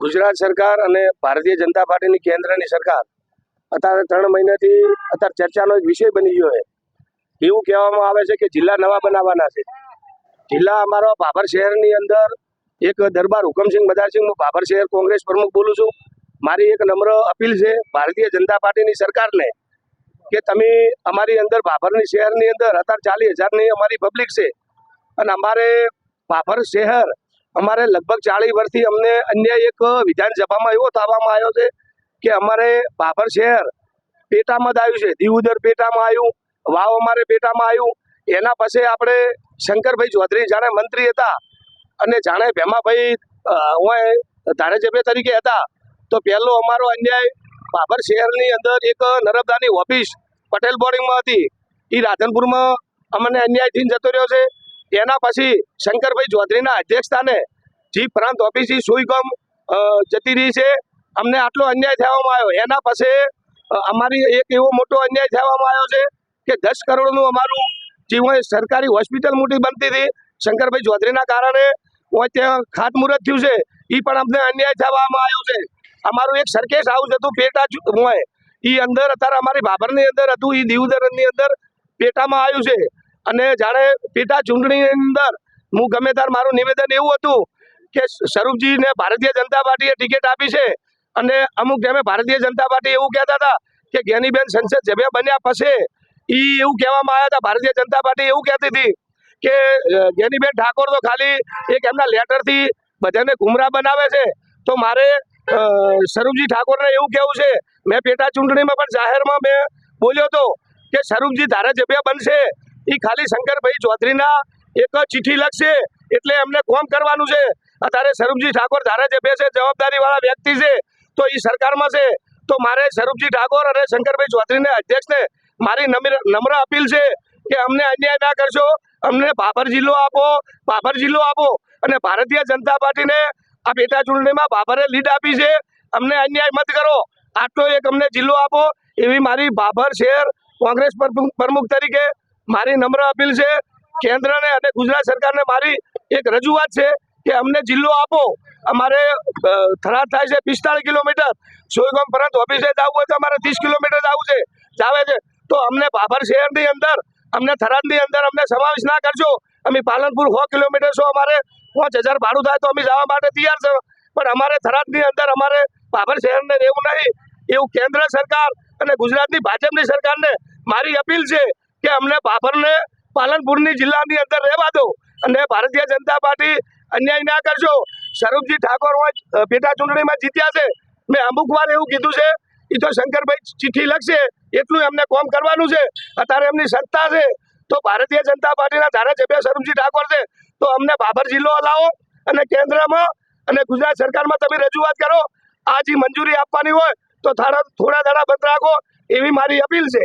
ગુજરાત સરકાર અને ભારતીય જનતા પાર્ટીની કેન્દ્રની સરકાર અત્યારે ત્રણ મહિનાથી અત્યારે ચર્ચાનો એક વિષય બની ગયો છે. એવું કહેવામાં આવે છે કે જિલ્લા નવા બનાવવાના છે. જિલ્લા અમારો ભાભર શહેરની અંદર એક દરબાર હુકમસિંહ મદારસિંહ હું ભાભર શહેર કોંગ્રેસ પ્રમુખ બોલું છું. મારી એક નમ્ર અપીલ છે ભારતીય જનતા પાર્ટીની સરકારને કે તમે અમારી અંદર ભાભરની શહેરની અંદર અત્યારે ચાલીસ હજારની અમારી પબ્લિક છે અને અમારે ભાભર શહેર અમારે લગભગ ચાલીસ વર્ષથી અમને અન્ય એક વિધાનસભામાં એવો થવામાં આવ્યો છે કે અમારે બાબર શહેર પેટામાં જ આવ્યું છે. દીવુદર પેટામાં આવ્યું, વાવ અમારે પેટામાં આવ્યું. એના પછી આપણે શંકરભાઈ ચૌધરી જાણે મંત્રી હતા અને જાણે ભેમાભાઈ હું ધારાસભ્ય તરીકે હતા. તો પહેલો અમારો અન્યાય બાબર શહેરની અંદર એક નર્મદાની ઓફિસ પટેલ બોર્ડિંગમાં હતી. એ રાધનપુરમાં અમને અન્યાયથી જતો રહ્યો છે. એના પછી શંકરભાઈ ચૌધરીના અધ્યક્ષસ્થાને જી પ્રાંત ઓફિસ ઈ સુઈગામ જતી રહી છે. અમને આટલો અન્યાય થવામાં આવ્યો. એના પછી અમારી એક એવો મોટો અન્યાય થવામાં આવ્યો છે કે દસ કરોડનું અમારું જે હોય સરકારી હોસ્પિટલ મોટી બનતી હતી, શંકરભાઈ ચૌધરીના કારણે હોય ત્યાં ખાતમુહૂર્ત થયું છે. એ પણ અમને અન્યાય થવામાં આવ્યો છે. અમારું એક સરકેશ હાઉસ હતું, પેટા હોય. એ અંદર, અત્યારે અમારી બાબરની અંદર હતું એ દીવદરની અંદર પેટામાં આવ્યું છે. અને જાણે પેટા ચૂંટણીની અંદર હું ગમે ત્યારે મારું નિવેદન એવું હતું કે સ્વરૂપજીને ભારતીય જનતા પાર્ટીએ ટિકિટ આપી છે. અને અમુક ટાઈમે ભારતીય જનતા પાર્ટી એવું કહેતા હતા કે જ્ઞાનીબેન સંસદ સભ્ય બન્યા પછી એ એવું કહેવામાં આવ્યા હતા, ભારતીય જનતા પાર્ટી એવું કહેતી હતી કે જ્ઞાનીબેન ઠાકોર તો ખાલી એક એમના લેટરથી બધાને ગુમરા બનાવે છે. તો મારે સ્વરૂપજી ઠાકોરને એવું કહેવું છે. મેં પેટા ચૂંટણીમાં પણ જાહેરમાં મેં બોલ્યો હતો કે સ્વરૂપજી ધારાસભ્ય બનશે. એ ખાલી શંકરભાઈ ચૌધરીના એક ચિઠ્ઠી લખશે એટલે એમને કોમ કરવાનું છે. અત્યારે સ્વરૂપજી ઠાકોર ધારાસભ્ય છે જવાબદારી વાળા વ્યક્તિ છે, તો એ સરકારમાં છે. તો મારે સ્વરૂપજી ઠાકોર અને શંકરભાઈ ચૌધરીને અધ્યક્ષને મારી નમ્ર અપીલ છે કે અમને અન્યાય ના કરશો. અમને ભાભર જિલ્લો આપો ભાભર જિલ્લો આપો અને ભારતીય જનતા પાર્ટીને આ પેટા ચૂંટણીમાં ભાભરે લીડ આપી છે. અમને અન્યાય મત કરો. આટલો એક અમને જિલ્લો આપો. એવી મારી ભાભર શહેર કોંગ્રેસ પ્રમુખ તરીકે મારી નમ્ર અપીલ છે, કેન્દ્રને અને ગુજરાત સરકારને મારી એક રજૂઆત છે કે અમને જિલ્લો આપો. અમારે થરાદ થાય છે પિસ્તાળીસ કિલોમીટર. સોયગામ પરત ઓફિસે જવું હોય તો અમારે ત્રીસ કિલોમીટર જવું છે. જાવે છે. તો અમને ભાભર શહેરની અંદર, અમને થરાદની અંદર અમને સમાવેશ ના કરજો. અમે પાલનપુર સો કિલોમીટર છો, અમારે પાંચ હજાર ભાડું થાય તો અમે જવા માટે તૈયાર છે. પણ અમારે થરાદની અંદર અમારે ભાભર શહેરને રહેવું નહીં. એવું કેન્દ્ર સરકાર અને ગુજરાતની ભાજપની સરકારને મારી અપીલ છે. કે અમને ભાભરને પાલનપુરની જિલ્લાની અંદર રહેવા દો અને ભારતીય જનતા પાર્ટી અન્યાય ના કરશો. સ્વરૂપજી ઠાકોર પેટા ચૂંટણીમાં જીત્યા છે. મેં અમુક વાર એવું કીધું છે એ તો શંકરભાઈ ચિઠ્ઠી લખશે, એટલું એમને કોમ કરવાનું છે. અત્યારે એમની સત્તા છે. તો ભારતીય જનતા પાર્ટીના ધારાસભ્ય સ્વરૂપજી ઠાકોર છે, તો અમને બાબર જિલ્લો લાવો અને કેન્દ્રમાં અને ગુજરાત સરકારમાં તમે રજૂઆત કરો. આ જે મંજૂરી આપવાની હોય, તો થોડા ધાડા બંધ રાખો, એવી મારી અપીલ છે.